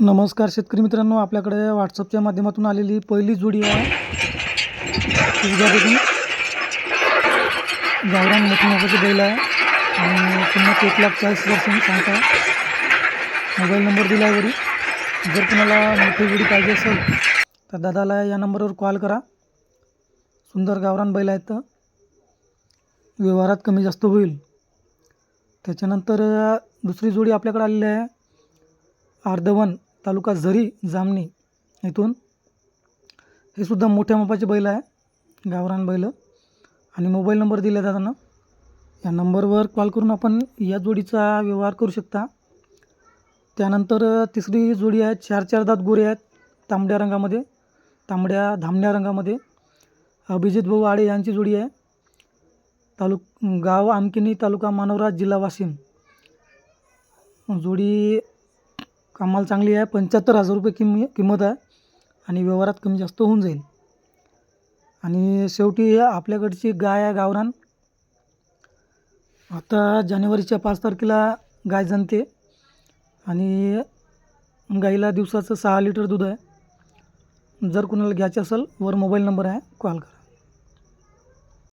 नमस्कार शेतकरी मित्रांनो आपल्याकडे व्हॉट्सअपच्या माध्यमातून आलेली पहिली जोडी आहे. गावरान मोठी मोठाची बैल आहे. आणि किंमत एक लाख चाळीस हजार सांग सांगता मोबाईल नंबर दिला आहे वरी. जर तुम्हाला मोठी जोडी पाहिजे असेल तर दादाला या नंबरवर कॉल करा. सुंदर गावरान बैल आहेत. तर व्यवहारात कमी जास्त होईल. त्याच्यानंतर दुसरी जोडी आपल्याकडे आलेली आहे. अर्धवन तालुका झरी जामणी इथून हे सुद्धा मोठ्या मापाचे बैल आहे गावरान बैल. आणि मोबाईल नंबर दिला जाताना या नंबरवर कॉल करून आपण या जोडीचा व्यवहार करू शकता. त्यानंतर तिसरी जोडी आहे चार चार दात गोरे आहेत तांबड्या रंगामध्ये तांबड्या धामण्या रंगामध्ये. अभिजित भाऊ आडे यांची जोडी आहे. तालुक गाव आमकिनी तालुका मानवराज जिल्हा वाशिम. जोडी कामाला चांगली आहे पंच्याहत्तर हजार रुपये किम किंमत आहे आणि व्यवहारात कमी जास्त होऊन जाईल. आणि शेवटी आपल्याकडची गाय आहे गावरान. आता जानेवारीच्या पाच तारखेला गाय जणते आणि गाईला दिवसाचं सहा लिटर दूध आहे. जर कोणाला घ्यायचं असेल वर मोबाईल नंबर आहे कॉल करा.